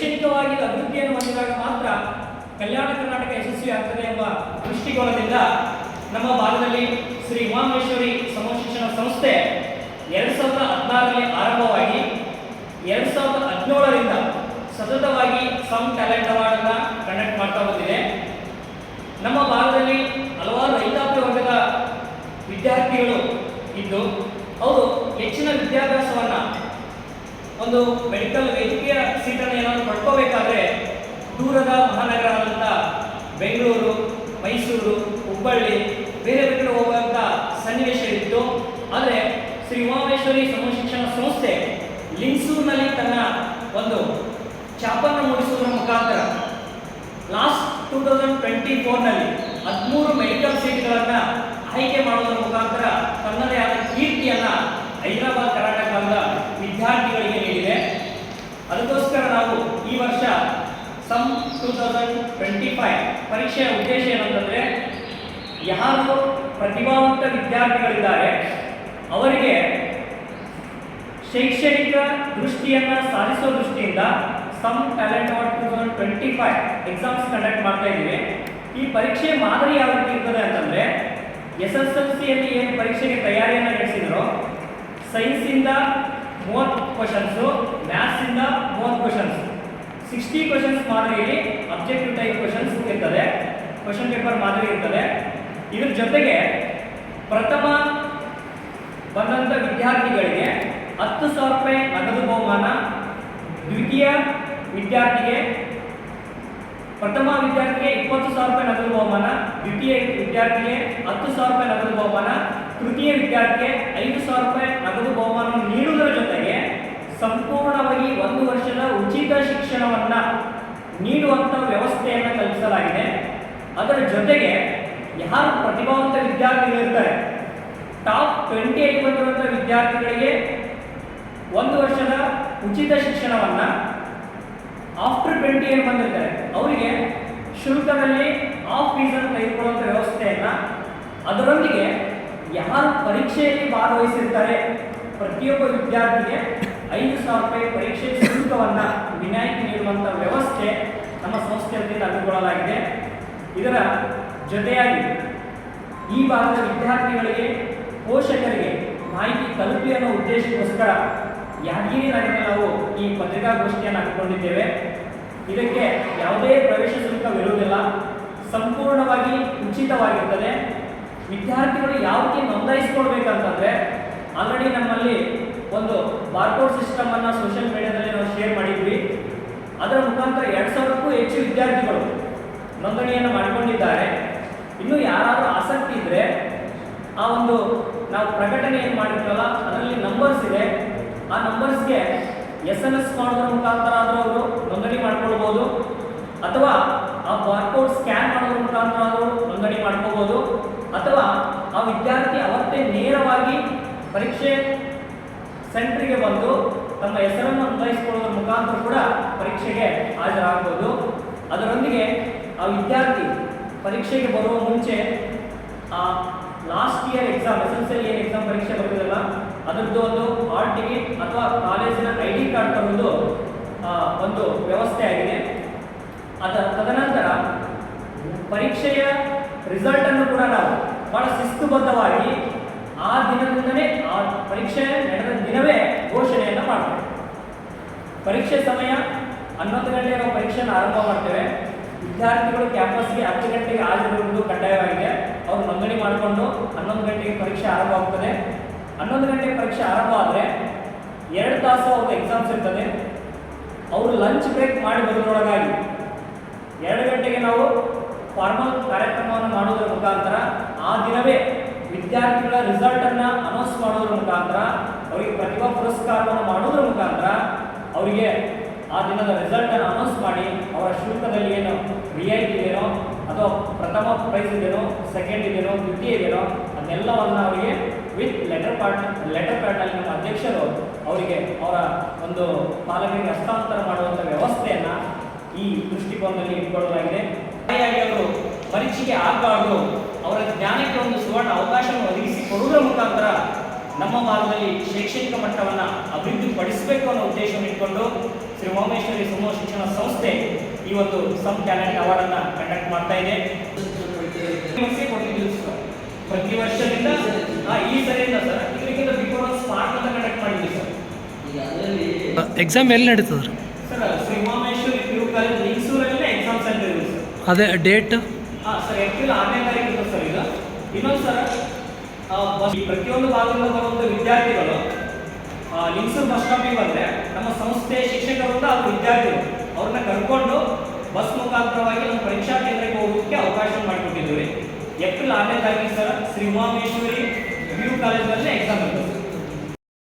ಶೈಕ್ಷಣಿಕವಾಗಿ ಅಭಿವೃದ್ಧಿಯನ್ನು ಹೊಂದಿದಾಗ ಮಾತ್ರ ಕಲ್ಯಾಣ ಕರ್ನಾಟಕ ಯಶಸ್ವಿ ಆಗ್ತದೆ ಎಂಬ ದೃಷ್ಟಿಕೋನದಿಂದ ನಮ್ಮ ಭಾಗದಲ್ಲಿ ಶ್ರೀ ಉಮಾಮೇಶ್ವರಿ ಸಮಶಿಕ್ಷಣ ಸಂಸ್ಥೆ ಎರಡು ಸಾವಿರದ ಹದಿನಾರರಲ್ಲಿ ಆರಂಭವಾಗಿ ಎರಡು ಸಾವಿರದ ಹದಿನೇಳರಿಂದ ಸತತವಾಗಿ ಸಮ್ ಟ್ಯಾಲೆಂಟ್ ಅವಾರ್ಡನ್ನು ಕಂಡಕ್ಟ್ ಮಾಡ್ತಾ ಬಂದಿದೆ. ನಮ್ಮ ಭಾಗದಲ್ಲಿ ಹಲವಾರು ರೈತಾಪಿ ವರ್ಗದ ವಿದ್ಯಾರ್ಥಿಗಳು ಇದ್ದು ಅವರು ಹೆಚ್ಚಿನ ವಿದ್ಯಾಭ್ಯಾಸವನ್ನ ಒಂದು ಮೆಡಿಕಲ್ ವೈದ್ಯಕೀಯ ಸೀಟನ್ನು ಏನಾದರೂ ಪಡ್ಕೋಬೇಕಾದ್ರೆ ದೂರದ ಮಹಾನಗರಗಳಂತ ಬೆಂಗಳೂರು, ಮೈಸೂರು, ಹುಬ್ಬಳ್ಳಿ, ಬೇರೆ ಬೇರೆ ಹೋಗುವಂಥ ಸನ್ನಿವೇಶ ಇತ್ತು. ಆದರೆ ಶ್ರೀ ಉಮಾಮೇಶ್ವರಿ ಸಮಶಿಕ್ಷಣ ಸಂಸ್ಥೆ ಲಿಂಗ್ಸೂರಿನಲ್ಲಿ ತನ್ನ ಒಂದು ಚಾಪನ್ನು ಮೂಡಿಸುವುದರ ಮುಖಾಂತರ ಲಾಸ್ಟ್ ಟೂ ತೌಸಂಡ್ ಟ್ವೆಂಟಿ ಫೋರ್ನಲ್ಲಿ ಹದಿಮೂರು ಮೆಡಿಕಲ್ ಸೀಟ್ಗಳನ್ನು ಆಯ್ಕೆ ಮಾಡುವುದರ ಮುಖಾಂತರ ತನ್ನದೇ ಆದ ಕೀರ್ತಿಯನ್ನು ಹೈದರಾಬಾದ್, ಕರ್ನಾಟಕದ ವಿದ್ಯಾರ್ಥಿಗಳಿಗೆ ಅದಕ್ಕೋಸ್ಕರ ನಾವು ಈ ವರ್ಷ some two thousand twenty five ಪರೀಕ್ಷೆಯ ಉದ್ದೇಶ ಏನಂತಂದರೆ, ಯಾರು ಪ್ರತಿಭಾವಂತ ವಿದ್ಯಾರ್ಥಿಗಳಿದ್ದಾರೆ, ಅವರಿಗೆ ಶೈಕ್ಷಣಿಕ ದೃಷ್ಟಿಯನ್ನು ಸಾಧಿಸೋ ದೃಷ್ಟಿಯಿಂದ some talent award two thousand twenty five exams conduct ಮಾಡ್ತಾ ಇದ್ದೀವಿ. ಈ ಪರೀಕ್ಷೆ ಮಾದರಿ ಯಾವ ರೀತಿ ಇರ್ತದೆ ಅಂತಂದರೆ, ಎಸ್ ಎಸ್ ಎಲ್ ಸಿಯಲ್ಲಿ ಏನು ಪರೀಕ್ಷೆಗೆ ತಯಾರಿಯನ್ನು ನಡೆಸಿದ್ರು ಸೈನ್ಸಿಂದ ಮೂವತ್ತು ಕ್ವಶನ್ಸು ಮ್ಯಾಥ್ಸಿಂದ ಮೂವತ್ತು ಕ್ವಶನ್ಸ್ ಸಿಕ್ಸ್ಟಿ ಕ್ವಶನ್ಸ್ ಮಾದರಿಯಲ್ಲಿ ಅಬ್ಜೆಕ್ಟಿವ್ ಟೈಪ್ ಕ್ವಶನ್ಸ್ ಇರ್ತದೆ. ಕ್ವಶನ್ ಪೇಪರ್ ಮಾದರಿ ಇರ್ತದೆ. ಇದ್ರ ಜೊತೆಗೆ ಪ್ರಥಮ ಬಂದಂಥ ವಿದ್ಯಾರ್ಥಿಗಳಿಗೆ ಹತ್ತು ಸಾವಿರ ರೂಪಾಯಿ ನಗದು ಬಹುಮಾನ ದ್ವಿತೀಯ ವಿದ್ಯಾರ್ಥಿಗೆ ಪ್ರಥಮ ವಿದ್ಯಾರ್ಥಿಗೆ ಇಪ್ಪತ್ತು ಸಾವಿರ ರೂಪಾಯಿ ನಗದು ಬಹುಮಾನ, ದ್ವಿತೀಯ ವಿದ್ಯಾರ್ಥಿಗೆ ಹತ್ತು ಸಾವಿರ ರೂಪಾಯಿ ನಗದು ಬಹುಮಾನ, ತೃತೀಯ ವಿದ್ಯಾರ್ಥಿಗೆ ಐದು ಸಾವಿರ ರೂಪಾಯಿ ನಗದು ಬಹುಮಾನ ನೀಡುವುದರ ಜೊತೆಗೆ ವರ್ಷದ ಉಚಿತ ಶಿಕ್ಷಣವನ್ನು ನೀಡುವಂಥ ವ್ಯವಸ್ಥೆಯನ್ನು ಕಲ್ಪಿಸಲಾಗಿದೆ. ಅದರ ಜೊತೆಗೆ ಯಾರು ಪ್ರತಿಭಾವಂತ ವಿದ್ಯಾರ್ಥಿಗಳಿರ್ತಾರೆ ಟಾಪ್ ಟ್ವೆಂಟಿ ಏಟ್ ಬಂದಿರುವಂಥ ವಿದ್ಯಾರ್ಥಿಗಳಿಗೆ ಒಂದು ವರ್ಷದ ಉಚಿತ ಶಿಕ್ಷಣವನ್ನು ಆಫ್ಟರ್ ಟ್ವೆಂಟಿ ಏನು ಬಂದಿರ್ತಾರೆ? ಅವರಿಗೆ ಶುಲ್ಕದಲ್ಲಿ ಆಫ್ ಫೀಸನ್ನು ತೆಗೆದುಕೊಳ್ಳುವಂಥ ವ್ಯವಸ್ಥೆಯನ್ನು ಅದರೊಂದಿಗೆ ಯಾರು ಪರೀಕ್ಷೆಯಲ್ಲಿ ಭಾಗವಹಿಸಿರ್ತಾರೆ? ಪ್ರತಿಯೊಬ್ಬ ವಿದ್ಯಾರ್ಥಿಗೆ ಐದು ಸಾವಿರ ರೂಪಾಯಿ ಪರೀಕ್ಷೆ ಶುಲ್ಕವನ್ನು ವಿನಾಯಿತಿ ನೀಡುವಂಥ ವ್ಯವಸ್ಥೆ ನಮ್ಮ ಸಂಸ್ಥೆಯಲ್ಲಿ ವತಿಯಿಂದ ಇದರ ಜೊತೆಯಾಗಿ ಈ ಭಾಗದ ವಿದ್ಯಾರ್ಥಿಗಳಿಗೆ, ಪೋಷಕರಿಗೆ ಮಾಹಿತಿ ತಲುಪಿ ಅನ್ನೋ ಉದ್ದೇಶಕ್ಕೋಸ್ಕರ ಯಾದಗಿರಿ ನಗರದಲ್ಲಿ ನಾವು ಈ ಪತ್ರಿಕಾಗೋಷ್ಠಿಯನ್ನು ಹಾಕಿಕೊಂಡಿದ್ದೇವೆ ಇದಕ್ಕೆ ಯಾವುದೇ ಪ್ರವೇಶ ಶುಲ್ಕವಿರುವುದಿಲ್ಲ. ಸಂಪೂರ್ಣವಾಗಿ ಉಚಿತವಾಗಿರ್ತದೆ. ವಿದ್ಯಾರ್ಥಿಗಳು ಯಾವ ರೀತಿ ನೋಂದಾಯಿಸ್ಕೊಳ್ಬೇಕಂತಂದ್ರೆ ಆಲ್ರೆಡಿ ನಮ್ಮಲ್ಲಿ ಒಂದು ಬಾರ್ಕೋಡ್ ಸಿಸ್ಟಮ್ ಅನ್ನ ಸೋಷಿಯಲ್ ಮೀಡಿಯಾದಲ್ಲಿ ನಾವು ಶೇರ್ ಮಾಡಿದ್ವಿ. ಅದರ ಮುಖಾಂತರ ಎರಡು ಸಾವಿರಕ್ಕೂ ಹೆಚ್ಚು ವಿದ್ಯಾರ್ಥಿಗಳು ನೋಂದಣಿಯನ್ನು ಮಾಡಿಕೊಂಡಿದ್ದಾರೆ. ಇನ್ನು ಯಾರಾದರೂ ಆಸಕ್ತಿ ಇದ್ರೆ ಆ ಒಂದು ನಾವು ಪ್ರಕಟಣೆ ಏನು ಮಾಡಿರ್ತೀವಲ್ಲ ಅದರಲ್ಲಿ ನಂಬರ್ಸ್ ಇದೆ. ಆ ನಂಬರ್ಸ್ಗೆ ಎಸ್ ಎಂ ಎಸ್ ಮಾಡೋದ್ರ ಮುಖಾಂತರ ಆದರೂ ಅವರು ನೋಂದಣಿ ಮಾಡ್ಕೊಳ್ಬೋದು. ಅಥವಾ ಆ ಬಾರ್ಕೋಡ್ ಸ್ಕ್ಯಾನ್ ಮಾಡೋದ್ರ ಮುಖಾಂತರ ಆದರೂ ನೋಂದಣಿ ಮಾಡ್ಕೋಬೋದು ಅಥವಾ ಆ ವಿದ್ಯಾರ್ಥಿ ಅವತ್ತೇ ನೇರವಾಗಿ ಪರೀಕ್ಷೆ ಸೆಂಟ್ರಿಗೆ ಬಂದು ತಮ್ಮ ಹೆಸರನ್ನು ನೋಂದಾಯಿಸಿಕೊಳ್ಳುವ ಮುಖಾಂತರ ಕೂಡ ಪರೀಕ್ಷೆಗೆ ಹಾಜರಾಗಬಹುದು. ಅದರೊಂದಿಗೆ ಆ ವಿದ್ಯಾರ್ಥಿ ಪರೀಕ್ಷೆಗೆ ಬರುವ ಮುಂಚೆ ಆ last year exam S L C exam ಪರೀಕ್ಷೆ ಬರುವುದಲ್ಲ ಅದರದ್ದು ಒಂದು ಹಾಲ್ ಟಿಕೆಟ್ ಅಥವಾ ಕಾಲೇಜಿನ ಐ ಡಿ ಕಾರ್ಡ್ ತರುವುದು ಒಂದು ವ್ಯವಸ್ಥೆ ಆಗಿದೆ. ಅದ, ತದನಂತರ ಪರೀಕ್ಷೆಯ ರಿಸಲ್ಟನ್ನು ಕೂಡ ನಾವು ಬಹಳ ಶಿಸ್ತುಬದ್ಧವಾಗಿ ಆ ದಿನದಿಂದಲೇ ಆ ಪರೀಕ್ಷೆ ನಡೆದ ದಿನವೇ ಘೋಷಣೆಯನ್ನು ಮಾಡ್ತೇವೆ ಪರೀಕ್ಷೆ ಸಮಯ ಹನ್ನೊಂದು ಗಂಟೆಗೆ ನಾವು ಪರೀಕ್ಷೆಯನ್ನು ಆರಂಭ ಮಾಡ್ತೇವೆ. ವಿದ್ಯಾರ್ಥಿಗಳು ಕ್ಯಾಂಪಸ್ಗೆ ಹತ್ತು ಗಂಟೆಗೆ ಹಾಜರಿರುವುದು ಕಡ್ಡಾಯವಾಗಿದೆ. ಅವರು ನೋಂದಣಿ ಮಾಡಿಕೊಂಡು ಹನ್ನೊಂದು ಗಂಟೆಗೆ ಪರೀಕ್ಷೆ ಆರಂಭ ಆಗ್ತದೆ. ಹನ್ನೊಂದು ಗಂಟೆಗೆ ಪರೀಕ್ಷೆ ಆರಂಭ ಆದರೆ ಎರಡು ತಾಸು ಅವ್ರದ್ದು ಎಕ್ಸಾಮ್ಸ್ ಇರ್ತದೆ. ಅವರು ಲಂಚ್ ಬ್ರೇಕ್ ಮಾಡಿ ಬರೋದ್ರೊಳಗಾಗಿ ಎರಡು ಗಂಟೆಗೆ ನಾವು ಫಾರ್ಮಲ್ ಕಾರ್ಯಕ್ರಮವನ್ನು ಮಾಡುವುದರ ಮುಖಾಂತರ ಆ ದಿನವೇ ವಿದ್ಯಾರ್ಥಿಗಳ ರಿಸಲ್ಟನ್ನು ಅನ್ನ ಅನೌನ್ಸ್ ಮಾಡೋದ್ರ ಮುಖಾಂತರ, ಅವರಿಗೆ ಪ್ರತಿಭಾ ಪುರಸ್ಕಾರವನ್ನು ಮಾಡೋದ್ರ ಮುಖಾಂತರ ಅವರಿಗೆ ಆ ದಿನದ ರಿಸಲ್ಟ್ ಅನ್ನು ಅನೌನ್ಸ್ ಮಾಡಿ, ಅವರ ಶುಲ್ಕದಲ್ಲಿ ಏನು ರಿಯಾಯಿತಿ ಇದೆಯೋ ಅಥವಾ ಪ್ರಥಮ ಪ್ರೈಸ್ ಇದೆಯೋ ಸೆಕೆಂಡ್ ಇದೆಯೋ ದ್ವಿತೀಯ ಇದೆಯೋ ಅದೆಲ್ಲವನ್ನು ಅವರಿಗೆ ವಿತ್ ಲೆಟರ್ ಪಾರ್ಟ್ ಲೆಟರ್ ಪ್ಯಾಡ್ನಲ್ಲಿ ನಮ್ಮ ಅಧ್ಯಕ್ಷರು ಅವರಿಗೆ ಅವರ ಒಂದು ಪಾಲಕರಿಗೆ ಹಸ್ತಾಂತರ ಮಾಡುವಂಥ ವ್ಯವಸ್ಥೆಯನ್ನು ಈ ದೃಷ್ಟಿಕೋನದಲ್ಲಿ ಇಟ್ಕೊಳ್ಳಲಾಗಿದೆ. ಅವರು ಪರೀಕ್ಷೆಗೆ ಆಗಬಾರ್ದು. ಅವರ ಜ್ಞಾನಕ್ಕೆ ಒಂದು ಸುವರ್ಣ ಅವಕಾಶವನ್ನು ಒದಗಿಸಿ ಕೊಡುವುದರ ಮುಖಾಂತರ ನಮ್ಮ ಭಾಗದಲ್ಲಿ ಶೈಕ್ಷಣಿಕ ಮಟ್ಟವನ್ನು ಅಭಿವೃದ್ಧಿ ಪಡಿಸಬೇಕು ಅನ್ನೋ ಉದ್ದೇಶವನ್ನು ಇಟ್ಕೊಂಡು ಶ್ರೀ ಮೋಮೇಶ್ವರಿ ಸಮೂಹ ಶಿಕ್ಷಣ ಸಂಸ್ಥೆ ಈ ಒಂದು ಸಮ್ ಟ್ಯಾಲೆಂಟ್ ಅವಾರ್ಡ್ ಅನ್ನು ಕಂಡಕ್ಟ್ ಮಾಡ್ತಾ ಇದೆ. ಕೊಟ್ಟಿದ್ದೀವಿ ಸರ್. ಪ್ರತಿ ವರ್ಷದಿಂದ ಆ ಈ ಸರಿಯಿಂದ ಸರ್ ಇದಕ್ಕಿಂತ ಬಿಫೋರ್ ಒಂದು ಸ್ಮಾರ್ಟ್ ಅಂತ ಕಂಡಕ್ಟ್ ಮಾಡಿದ್ವಿ ಸರ್. ಎಕ್ಸಾಮ್ ಎಲ್ಲಿ ನಡೀತದ ರೀ ಸರ್ ಶ್ರೀ ಮೋಮೇಶ್ವರಿ ಪಿ ಯು ಕಾಲೇಜ್ ಲಿಂಗಸೂರಲ್ಲೇ ಎಕ್ಸಾಮ್ ಸೆಂಟರ್ ಇದೆ ಸರ್. ಅದೇ ಡೇಟ್ ಹಾಂ ಸರ್ ಏಪ್ರಿಲ್ ಆರನೇ ತಾರೀಕು ಸರ್ ಈಗ ಇನ್ನೊಂದು ಸರ್ ಆ, ಈ ಪ್ರತಿಯೊಂದು ಭಾಗದಿಂದ ಬರುವಂಥ ವಿದ್ಯಾರ್ಥಿಗಳು ಲಿಂಗಸೂರು ಬಸ್ ಸ್ಟಾಪಿಗೆ ಬಂದರೆ ನಮ್ಮ ಸಂಸ್ಥೆ ಶಿಕ್ಷಕರು ಅವ್ರ ವಿದ್ಯಾರ್ಥಿಗಳು, ಅವ್ರನ್ನ ಕರ್ಕೊಂಡು ಬಸ್ ಮುಖಾಂತರವಾಗಿ ನಮ್ಮ ಪರೀಕ್ಷಾ ಕೇಂದ್ರಕ್ಕೆ ಹೋಗೋದಕ್ಕೆ ಅವಕಾಶ ಮಾಡಿಕೊಟ್ಟಿದ್ದೀವಿ. ಏಪ್ರಿಲ್ ಆರನೇ ತಾರೀಕು ಸರ್, ಶ್ರೀ ಉಮಾಮೇಶ್ವರಿ ಯು ಕಾಲೇಜಿನಲ್ಲಿ ಎಕ್ಸಾಮ್ ಇರುತ್ತೆ.